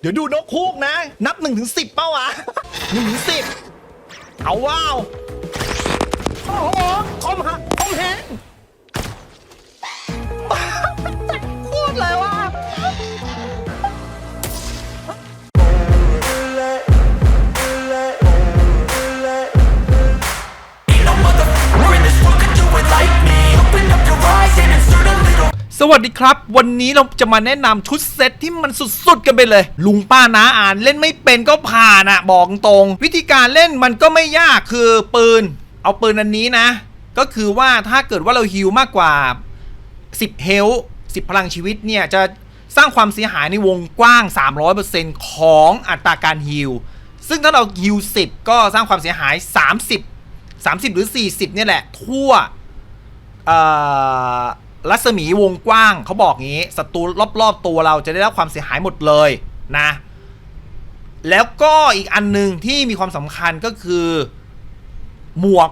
เดี๋ยวดูนกคูกนะ นับ1นถึงสิเป้าวะหนึ่งถึงสิเอาว้าวโอ้โหคอมหักคอมแหง วัสดีครับ วันนี้เราจะมาแนะนำชุดเซตที่มันสุดๆกันไปเลย ลุงป้าน้าอ่านเล่นไม่เป็นก็ผ่านอะบอกตรง วิธีการเล่นมันก็ไม่ยากคือปืน เอาปืนอันนี้นะ ก็คือว่าถ้าเกิดว่าเราฮิวมากกว่า 10 เฮล10พลังชีวิตเนี่ย จะสร้างความเสียหายในวงกว้าง 300%ของอัตราการฮิลซึ่งถ้าเราฮิล10 ก็สร้างความเสียหาย 30 30 หรือ 40 เนี่ยแหละ ทั่วเอ่อ รัศมีวงกว้างเขาบอกงี้ศัตรูรอบๆตัวเราจะได้รับความเสียหายหมดเลยนะ แล้วก็อีกอันหนึ่งที่มีความสำคัญก็คือ หมวก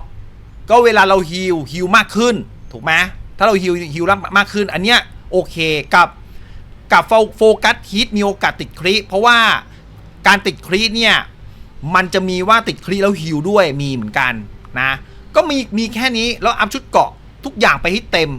ก็เวลาเราฮิลฮิลมากขึ้น ถูกไหมถ้าเราฮิลฮิลมากขึ้น อันเนี้ยโอเคกับกับโฟกัสฮิตมีโอกาสติดคริเพราะว่าการติดคริเนี่ย มันจะมีว่าติดคริแล้วฮิลด้วยมีเหมือนกันนะ ก็มีมีแค่นี้แล้วอัพชุดเกาะทุกอย่างไปให้เต็ม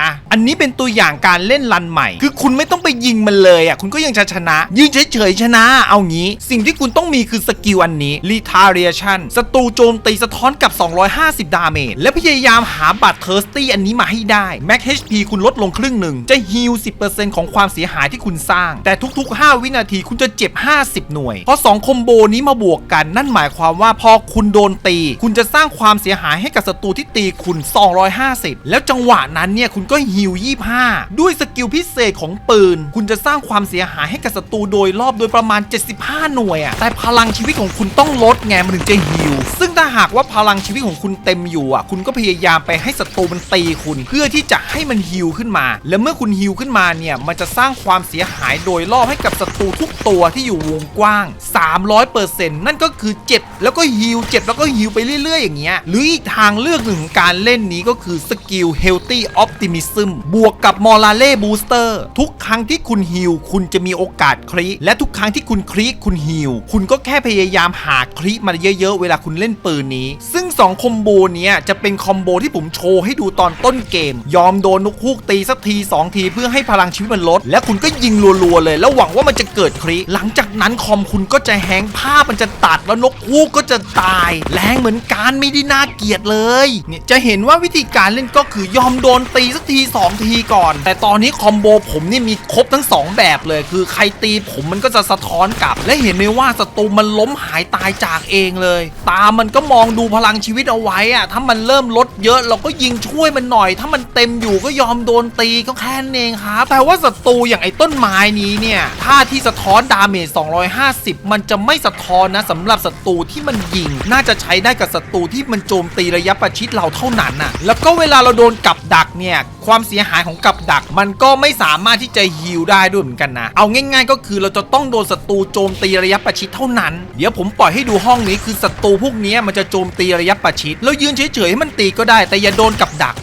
นะอันนี้เป็นตัวอย่างการเล่นรันใหม่ คือคุณไม่ต้องไปยิงมันเลยอะคุณก็ยังจะชนะ ยืนเฉยๆชนะ เอางี้ สิ่งที่คุณต้องมีคือสกิลอันนี้ retaliation ศัตรูโจมตีสะท้อนกับ 250 ดาเมจและพยายามหาบัตร thirsty อันนี้มาให้ได้ max HP คุณลดลงครึ่งหนึ่ง จะ heal 10%ของความเสียหายที่คุณสร้าง แต่ทุก ๆ 5 วินาทีคุณจะเจ็บ 50 หน่วย เพราะ 2 คอมโบนี้มาบวกกัน นั่นหมายความว่าพอคุณโดนตี คุณจะสร้างความเสียหายให้กับศัตรูที่ตีคุณ 250 แล้วจังหวะนั้นเนี่ยคุณก็ฮิว25ด้วยสกิลพิเศษของปืน คุณจะสร้างความเสียหายให้กับศัตรูโดยรอบโดยประมาณ 75 หน่วยอะแต่พลังชีวิตของคุณต้องลดไงมันถึงจะฮิวซึ่งถ้าหากว่าพลังชีวิตของคุณเต็มอยู่อะ คุณก็พยายามไปให้ศัตรูมันตีคุณ เพื่อที่จะให้มันฮิวขึ้นมา และเมื่อคุณฮิวขึ้นมาเนี่ย มันจะสร้างความเสียหายโดยรอบให้กับศัตรูทุกตัวที่อยู่วงกว้าง 300%นั่นก็คือเจ็บแล้วก็ฮิวเจ็บแล้วก็ฮิวไปเรื่อย ๆ อย่างเงี้ย หรืออีกทางเลือกหนึ่งของการเล่นนี้ก็คือสกิล Healthy ติมิซึมบวกกับมอลาเล่บูสเตอร์ทุกครั้งที่คุณฮิวคุณจะมีโอกาสคริและทุกครั้งที่คุณคริคุณฮิวคุณก็แค่พยายามหาคริมาเยอะๆ เวลาคุณเล่นปืนนี้ ซึ่ง 2คอมโบเนี้ยจะเป็นคอมโบที่ผมโชว์ให้ดูตอนต้นเกม ยอมโดนนกฮูกตีสักที 2 ทีเพื่อให้พลังชีวิตมันลด และคุณก็ยิงรัวๆเลย แล้วหวังว่ามันจะเกิดคริหลังจากนั้นคอมคุณก็จะแฮงค์ภาพมันจะตัดแล้วนกฮูกก็จะตาย แรงเหมือนกันไม่ได้น่าเกลียดเลยเนี่ยจะเห็นว่าวิธีการเล่นก็คือยอมโดนตีสักทีสองทีก่อน แต่ตอนนี้คอมโบผมนี่มีครบทั้งสองแบบเลย คือใครตีผมมันก็จะสะท้อนกลับ และเห็นไหมว่าศัตรูมันล้มหายตายจากเองเลย ตามันก็มองดูพลังชีวิตเอาไว้อะถ้ามันเริ่มลดเยอะเราก็ยิงช่วยมันหน่อย ถ้ามันเต็มอยู่ก็ยอมโดนตีก็แค่นั้นเองครับ แต่ว่าศัตรูอย่างไอ้ต้นไม้นี้เนี่ยท่าที่สะท้อนดาเมจ250 มันจะไม่สะท้อนนะสำหรับศัตรูที่มันยิง น่าจะใช้ได้กับศัตรูที่มันโจมตีระยะประชิดเราเท่านั้นน่ะแล้วก็เวลาเราโดนกับดักเนี่ย ความเสียหายของกับดัก มันก็ไม่สามารถที่จะฮิลได้ด้วยเหมือนกันนะ เอาง่าย ๆ ก็คือเราจะต้องโดนศัตรูโจมตีระยะประชิดเท่านั้น เดี๋ยวผมปล่อยให้ดูห้องนี้คือศัตรูพวกนี้มันจะโจมตีระยะประชิดแล้วยืนเฉยๆให้มันตีก็ได้แต่อย่าโดนกับดัก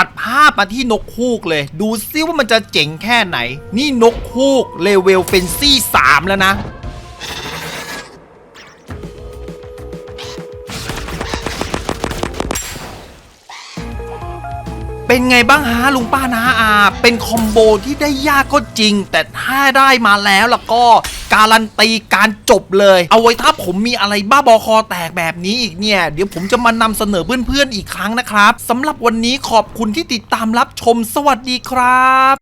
ตัดภาพมาที่นกคูกเลย ดูซิว่ามันจะเจ๋งแค่ไหน นี่นกคูกเลเวลเฟนซี่ 3 แล้วนะ เป็นไงบ้างฮะลุงป้านาอาเป็นคอมโบที่ได้ยากก็จริง แต่ถ้าได้มาแล้วล่ะก็การันตีการจบเลย เอาไว้ถ้าผมมีอะไรบ้าบอคอแตกแบบนี้อีกเนี่ย เดี๋ยวผมจะมานำเสนอเพื่อนๆอีกครั้งนะครับสำหรับวันนี้ขอบคุณที่ติดตามรับชมสวัสดีครับ